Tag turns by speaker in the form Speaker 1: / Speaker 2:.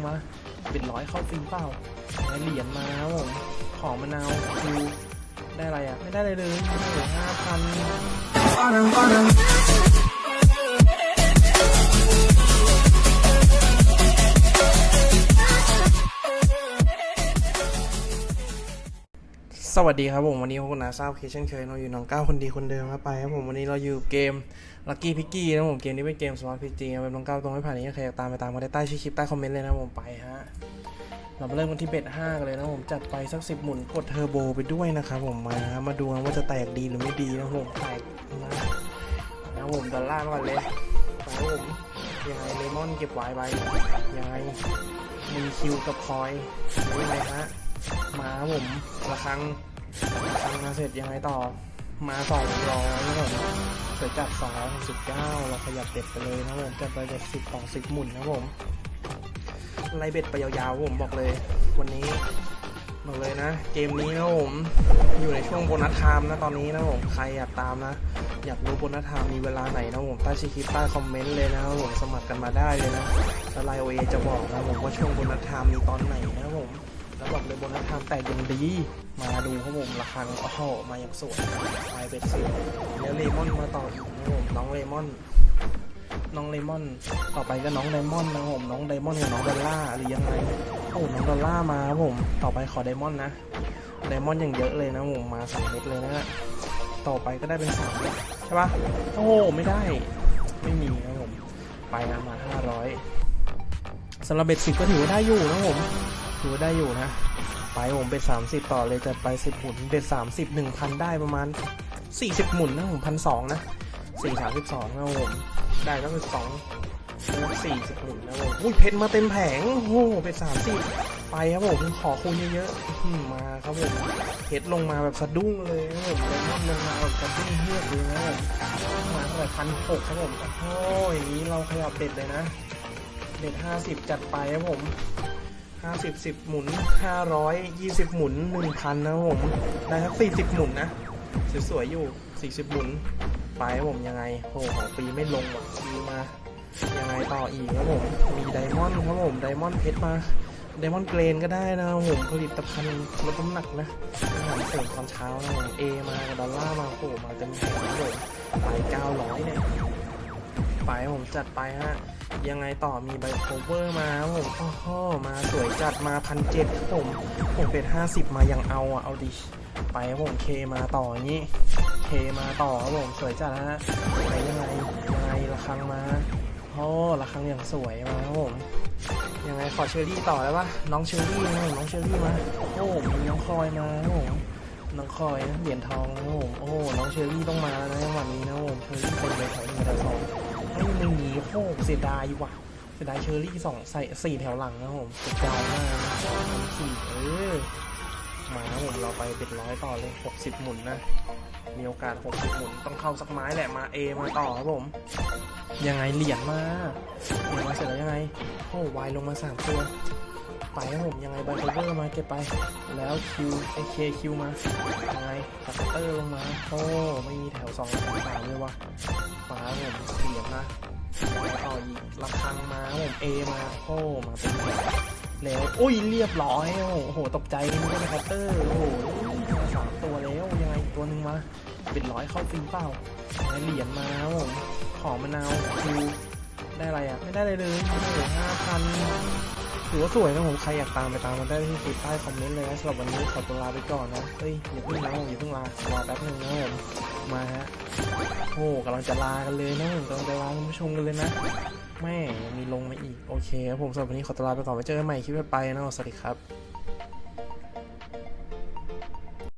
Speaker 1: งมาเป็นร้อยเข้าฟรีเปล่าได้เหรียญมาครับผมของมะนาวคิวได้อะไรอะ ไม่ได้เลยเลยห้าพัน วัสดีครับผมวันนี้พวกคุณนาทราบเคเช่นเคยเราอยู่น้องก้าคนดีคนเดิมครับไปครับผมวันนี้เราอยู่เกมลั c กี้พิกกี้นะผมเกมนี้เป็นเกมสมาร์ทพีจีครับน้องก้าตรงไม่ผ่านนี้ใครอยากตามไปตามมาได้ใต้ชื่อคลิปใต้คอมเมนต์เลยนะผมไปฮะเรามาเริ่มกันที่เบ็ดห้ากันเลยนะผมจัดไปสักสิบหมุนกดเทอร์โบไปด้วยนะครับผมมาฮะมาดูกันว่าจะแตกดีหรือไม่ดีนะผมแตกมานะผมดอลลาร์มาก่อนเลยไปผมยังไงเลมอนเก็บไว้ไปยังไงมีคิวกับคอยยังไงฮะมาผมระครัง ระครังมาเสร็จยังไงต่อ มาสองร้อยครับผมเสร็จจัดสองร้อยหกสิบเก้าเราขยับเบ็ดไปเลยนะผมจัดไปเบ็ดสิบของสิบหมุนนะผมไล่เบ็ดไปยาวๆผมบอกเลย วันนี้บอกเลยนะ เกมนี้นะผมอยู่ในช่วงโบนัสไทม์นะตอนนี้นะผมใครอยากตามนะ อยากรู้โบนัสไทม์มีเวลาไหนนะผมใต้ชื่อคลิปใต้คอมเมนต์เลยนะครับผมสมัครกันมาได้เลยนะแล้วไลโอเอจะบอกนะผมว่าช่วงโบนัสไทม์มีตอนไหนนะผม แล้วบอกเลยโบนัสไทม์แต่ยังดี มาดูครับผมราคาโอ้โหมาอย่างสวยไปเป็นสิบแล้วเลมอนมาต่ออีกนะครับผมน้องเลมอน น้องเลมอน ต่อไปก็น้องไดมอนนะผมน้องไดมอนกับน้องดอลล่าหรือยังไงโอ้น้องดอลล่ามาครับผม ต่อไปขอไดมอนนะไดมอนอย่างเยอะเลยนะผมมาสามเม็ดเลยนะ ต่อไปก็ได้เป็นสามใช่ปะโอ้โหไม่ได้ ไม่มีนะผมไปนะมาห้าร้อยสำหรับเบ็ดสิบก็ถือว่าได้อยู่นะผม ถือว่าได้อยู่นะ ไปผมเป็นสามสิบต่อเลยจะไปสิบหมุนเป็นสามสิบหนึ่งพันได้ประมาณสี่สิบหมุนนะผมพันสองนะสี่สามสิบสองนะผมได้ก็เป็นสองสี่สิบหมุนนะผมอุ้ยเพชรมาเต็มแผงโอ้โหเป็นสามสิบไปครับผมขอคูณเยอะๆมาครับผมเพชรลงมาแบบสะดุ้งเลยครับผมเลมอนลงมาแบบสะดุ้งเฮือกเลยนะมมาเท่าไหร่พันหกครับผมโอ้โหอย่างนี้เราขยับเด็ดเลยนะเด็ดห้าสิบจัดไปครับผม ห้าสิบสิบหมุนห้าร้อยยี่สิบหมุนหนึ่งพันนะผม ได้ทั้งสี่สิบหมุนนะ สวยๆอยู่สี่สิบหมุน ไปผมยังไงโอ้โหของปีไม่ลงว่ะปีมา ยังไงต่ออีกครับผม มีไดมอนด์ครับผมไดมอนด์เพชรมาไดมอนด์เกรนก็ได้นะผมผลิตภัณฑ์ลดน้ำหนักนะอาหารเสริมตอนเช้านะผมเอมาดอลลาร์มาโอ้โหมาเต็มแผงครับผมไปเก้าร้อยเนี่ย ไปผมจัดไปฮะ ยังไงต่อมีใบโคเวอร์มาผมโอ้โหมาสวยจัดมาพันเจ็ดผมผมเป็นห้าสิบมายังเอาอะเอาดิไปผมเคมาต่ออย่างนี้เคมาต่อครับผมสวยจัดฮะไปยังไงยังไงระคังมาโอ้ระคังอย่างสวยมาครับผมยังไงขอเชอรี่ต่อได้ปะน้องเชอรี่นะน้องเชอรี่มาโอ้มีน้องคอยมาครับผมน้องคอยเหรียญทองนะผมโอ้น้องเชอรี่ต้องมาแล้วนะจังหวะนี้นะผมเชอรี่เป็นเลยแถวหนึ่งแถวสอง ไม่มีโอ้เสียดายว่ะเสียดายเชอรี่สองใส่สี่แถวหลังนะครับผมเสียดายมากสี่เออมาผมเราไปเป็นร้อยต่อเลยหกสิบหมุนนะ มีโอกาสหกสิบหมุนต้องเข้าสักไม้แหละมาเอมาต่อครับผม ยังไงเหรียญมาเหรียญมาเสร็จแล้วยังไงโอ้วายลงมาสามตัวไปครับผมยังไงไบโคเวอร์มาเก็บไป แล้วคิวไอเคคิวมายังไงคัตเตอร์ลงมาโอ้ไม่มีแถวสองแถวสามเลยวะ ฟ้าผมเสียบนะต่ออีกระคังมาผมเอมาโอ้มาเป็นแล้วอุ้ยเรียบร้อยโอ้โหตกใจนึกว่คัตเตอร์โอ้โหมาสามตัวแล้วยังไงตัวหนึ่งมาเป็นร้อยเข้าฟรีเปล่าเหรียญมาผมของมะนาวคิวได้อะไรอะไม่ได้เลยเลยห้าพัน ถือว่าสวยนะผมใครอยากตามไปตามมาได้ที่คลิปใต้คอมเมนต์เลยนะสำหรับวันนี้ขอตัวลาไปก่อนนะเฮ้ยอย่าเพิ่งลาอย่าเพิ่งลารอแป๊บนึงนะผมมาฮะโอ้กำลังจะลากันเลยนะผมกำลังจะลาคุณผู้ชมกันเลยนะแม่ยังมีลงมาอีกโอเคครับผมสำหรับวันนี้ขอตัวลาไปก่อนไว้เจอกันใหม่คลิปไปนะสวัสดีครับ